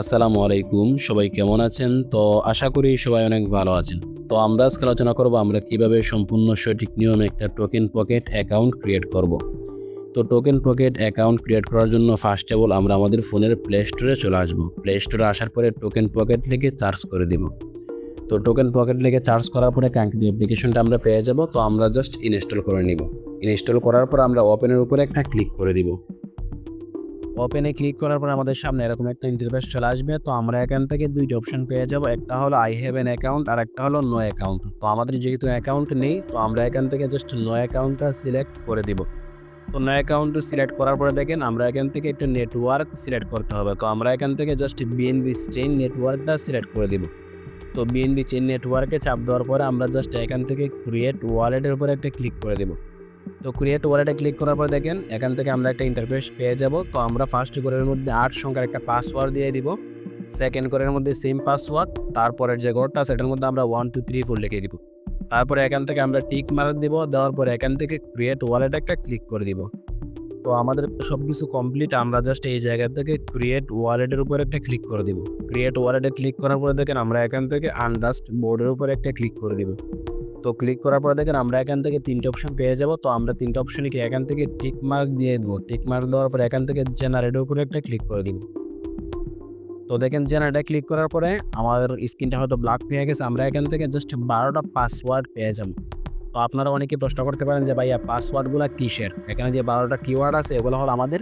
আসসালামু আলাইকুম, সবাই কেমন আছেন? তো আশা করি সবাই অনেক ভালো আছেন। তো আমরা আজকে আলোচনা করব আমরা কীভাবে সম্পূর্ণ সঠিক নিয়মে একটা টোকেন পকেট অ্যাকাউন্ট ক্রিয়েট করব। তো টোকেন পকেট অ্যাকাউন্ট ক্রিয়েট করার জন্য ফার্স্ট অফ অল আমরা আমাদের ফোনের প্লে স্টোরে চলে আসব। প্লে স্টোরে আসার পরে টোকেন পকেট লিখে চার্জ করে দিব। তো টোকেন পকেট লিখে চার্জ করার পরে কাঙ্ক্ষিত অ্যাপ্লিকেশনটা আমরা পেয়ে যাব। তো আমরা জাস্ট ইনস্টল করে নিব। ইনস্টল করার পর আমরা ওপেনের উপরে একটা ক্লিক করে দিব। ওপেনে ক্লিক করার পর আমাদের সামনে এরকম একটা ইন্টারফেস চলে আসবে। তো আমরা এখান থেকে দুইটা অপশন পেয়ে যাব। একটা হলো আই হ্যাভ এন অ্যাকাউন্ট আর একটা হলো নো অ্যাকাউন্ট তো আমাদের যেহেতু অ্যাকাউন্ট নেই, তো আমরা এখান থেকে জাস্ট নো অ্যাকাউন্টটা সিলেক্ট করে দিব। তো নো অ্যাকাউন্ট সিলেক্ট করার পরে দেখেন, আমরা এখান থেকে একটা নেটওয়ার্ক সিলেক্ট করতে হবে। তো আমরা এখান থেকে জাস্ট বিএনবি চেইন নেটওয়ার্কটা সিলেক্ট করে দিব। তো বিএনবি চেইন নেটওয়ার্কে চাপ দেওয়ার পরে আমরা জাস্ট এখান থেকে ক্রিয়েট ওয়ালেটের উপরে একটা ক্লিক করে দেবো। তো ক্রিয়েট ওয়ালেটে ক্লিক করার পর দেখেন, এখান থেকে আমরা একটা ইন্টারফেস পেয়ে যাব। তো আমরা ফার্স্ট কোরের মধ্যে আট সংখ্যার একটা পাসওয়ার্ড দিয়ে দিব। সেকেন্ড কোরের মধ্যে সেম পাসওয়ার্ড তারপরের যে ঘরটা সেটার মধ্যে আমরা ওয়ান টু থ্রি ফোর লিখে দিব। তারপরে এখান থেকে আমরা টিক মার দিব, দেওয়ার পরে এখান থেকে ক্রিয়েট ওয়ালেট একটা ক্লিক করে দিব। তো আমাদের সব কিছু কমপ্লিট আমরা জাস্ট এই জায়গা থেকে ক্রিয়েট ওয়ালেটের উপর একটা ক্লিক করে দিব। ক্রিয়েট ওয়ালেটে ক্লিক করার পরে দেখেন, আমরা এখান থেকে আনডাস্ট বোর্ডের উপর একটা ক্লিক করে দিব। তো ক্লিক করার পরে দেখেন আমরা এখান থেকে তিনটে অপশন পেয়ে যাব। তো আমরা তিনটে অপশনে কি এখান থেকে টিক মার্ক দিয়ে দেবো। টিক মার্ক দেওয়ার পরে এখান থেকে জেনারেটের উপরে একটা ক্লিক করে দিব। তো দেখেন জেনারেটে ক্লিক করার পরে আমাদের স্ক্রিনটা হয়তো ব্ল্যাক হয়ে গেছে। আমরা এখান থেকে জাস্ট বারোটা পাসওয়ার্ড পেয়ে যাব। তো আপনারা অনেকে প্রশ্ন করতে পারেন যে ভাইয়া পাসওয়ার্ডগুলো কিসের? এখানে যে বারোটা কিওয়ার্ড আছে, এগুলো হলো আমাদের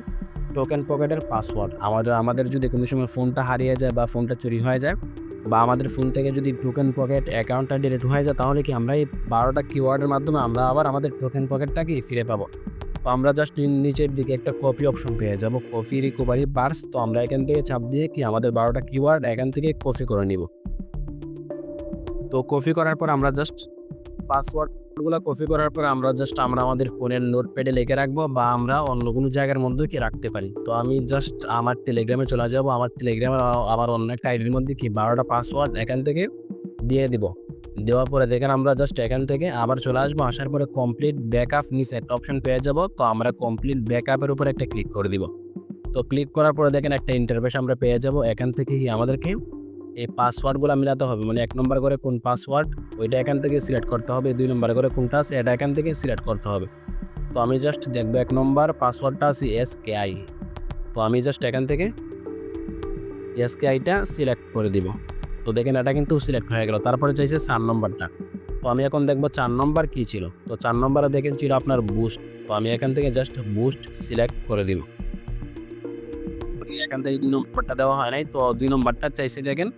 টোকেন পকেটের পাসওয়ার্ড আমাদের আমাদের যদি কোনো সময় ফোনটা হারিয়ে যায় বা ফোনটা চুরি হয়ে যায় বা আমাদের ফোন থেকে যদি টোকেন পকেট অ্যাকাউন্টটা ডিলিট হয়ে যায়, তাহলে কি আমরা এই বারোটা কিওয়ার্ডের মাধ্যমে আমরা আবার আমাদের টোকেন পকেটটাকে ফিরে পাবো? তো আমরা জাস্ট নিচের দিকে একটা কপি অপশন পেয়ে যাব। কপি রিকভারি বার্স তো আমরা এখান থেকে চাপ দিয়ে কি আমাদের বারোটা কিওয়ার্ড এখান থেকে কপি করে নিব। তো কপি করার পর আমরা জাস্ট পাসওয়ার্ডগুলো কপি করার পর আমরা জাস্ট আমরা আমাদের ফোনের নোটপ্যাডে লিখে রাখব বা আমরা অন্য কোনো জায়গার মধ্যে কি রাখতে পারি। তো আমি জাস্ট আমার টেলিগ্রামে চলে যাব, আমার টেলিগ্রামে আবার অন্য একটা আইডির মধ্যে কি বারোটা পাসওয়ার্ড এখান থেকে দিয়ে দিব। দেওয়ার পরে দেখেন আমরা জাস্ট এখান থেকে আবার চলে আসব, আসার পরে কমপ্লিট ব্যাকআপ নিচে একটা অপশন পেয়ে যাব, তো আমরা কমপ্লিট ব্যাকআপের উপর একটা ক্লিক করে দিব। তো ক্লিক করার পরে দেখেন একটা ইন্টারভেস আমরা পেয়ে যাব, এখান থেকে আমাদেরকে এই পাসওয়ার্ডগুলো মিলাতে হবে। মানে এক নম্বর করে কোন পাসওয়ার্ড ওইটা এখান থেকে সিলেক্ট করতে হবে। দুই নম্বর করে কোনটা আছে, এটা এখান থেকে সিলেক্ট করতে হবে। তো আমি জাস্ট দেখব এক নম্বর পাসওয়ার্ডটা আছে এস কে আই তো আমি জাস্ট এখান থেকে এস কে আইটা সিলেক্ট করে দিব। তো দেখেন এটা কিন্তু সিলেক্ট হয়ে গেল। তারপরে চাইছে চার নম্বরটা। তো আমি এখন দেখব চার নম্বর কী ছিল? তো চার নম্বরে দেখেন ছিল আপনার বুস্ট তো আমি এখান থেকে জাস্ট বুস্ট সিলেক্ট করে দিব। এখান থেকে দুই নম্বরটা দেওয়া হয় নাই। তো দুই নম্বরটা চাইছে দেখেন,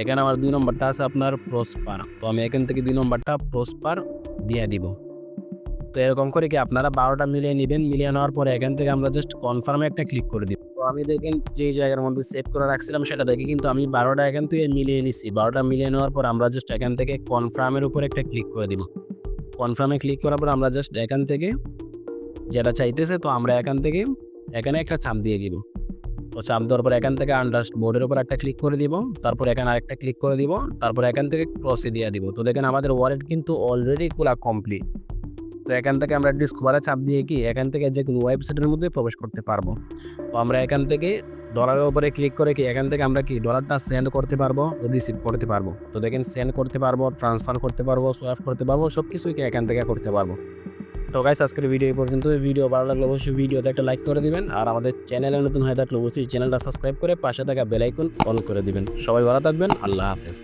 এখানে আমার দুই নম্বরটা আছে আপনার প্রসপার তো আমি এখান থেকে দুই নম্বরটা প্রসপার দিয়ে দিব। তো এরকম করে কি আপনারা বারোটা মিলিয়ে নেবেন? মিলিয়ে নেওয়ার পরে এখান থেকে আমরা জাস্ট কনফার্মে একটা ক্লিক করে দিব। তো আমি দেখেন যে জায়গার মধ্যে সেভ করে রাখছিলাম সেটা দেখে কিন্তু আমি বারোটা এখান থেকে মিলিয়ে নিছি। বারোটা মিলিয়ে নেওয়ার পর আমরা জাস্ট এখান থেকে কনফার্মের উপর একটা ক্লিক করে দিব। কনফার্মে ক্লিক করার পর আমরা জাস্ট এখান থেকে যেটা চাইতেছে তো আমরা এখান থেকে এখানে একটা ছাপ দিয়ে দিব। তো চাপ দেওয়ার পর এখান থেকে আন্ডাস্ট বোর্ডের উপর একটা ক্লিক করে দিব। তারপর এখানে আরেকটা ক্লিক করে দিব। তারপর এখান থেকে ক্রসে দিয়ে দিব। তো দেখেন আমাদের ওয়ালেট কিন্তু অলরেডি খোলা কমপ্লিট তো এখান থেকে আমরা ডিসকভারে চাপ দিয়ে কি এখান থেকে যে কোনো ওয়েবসাইটের মধ্যে প্রবেশ করতে পারব। তো আমরা এখান থেকে ডলারের উপরে ক্লিক করে কি এখান থেকে আমরা কি ডলারটা সেন্ড করতে পারব রিসিভ করতে পারব। তো দেখেন সেন্ড করতে পারব ট্রান্সফার করতে পারব সোয়াপ করতে পারব সব কিছুই কি এখান থেকে করতে পারব। তো গাইস আজকের ভিডিও এই পর্যন্ত ভিডিও ভালো লাগলে অবশ্যই ভিডিওতে একটা লাইক করে দিবেন। আর আমাদের চ্যানেলে নতুন হয়ে থাকলে অবশ্যই চ্যানেলটা সাবস্ক্রাইব করে পাশে থাকা বেলাইকন অন করে দিবেন। সবাই ভালো থাকবেন। আল্লাহ হাফেজ।